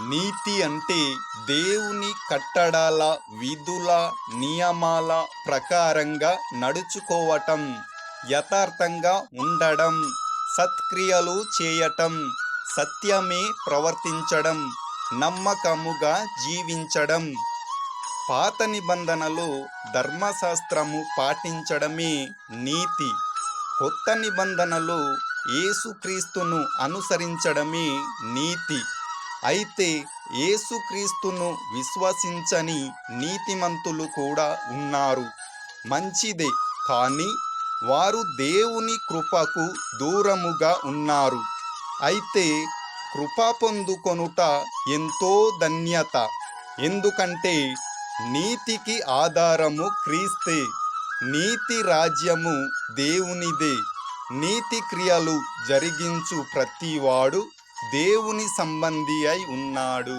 నీతి అంటే దేవుని కట్టడాల విధుల నియమాల ప్రకారంగా నడుచుకోవటం యథార్థంగా ఉండడం సత్క్రియలు చేయటం సత్యమే ప్రవర్తించడం నమ్మకముగా జీవించడం. పాత నిబంధనలు ధర్మశాస్త్రము పాటించడమే నీతి. కొత్త నిబంధనలు యేసుక్రీస్తును అనుసరించడమే నీతి. అయితే యేసుక్రీస్తును విశ్వసించని నీతిమంతులు కూడా ఉన్నారు. మంచిదే కానీ వారు దేవుని కృపకు దూరముగా ఉన్నారు. అయితే కృప పొందుకొనుట ఎంతో ధన్యత. ఎందుకంటే నీతికి ఆధారము క్రీస్తే. నీతి రాజ్యము దేవునిదే. నీతి క్రియలు జరిగించు ప్రతివాడు దేవుని సంబంధి అయి ఉన్నాడు.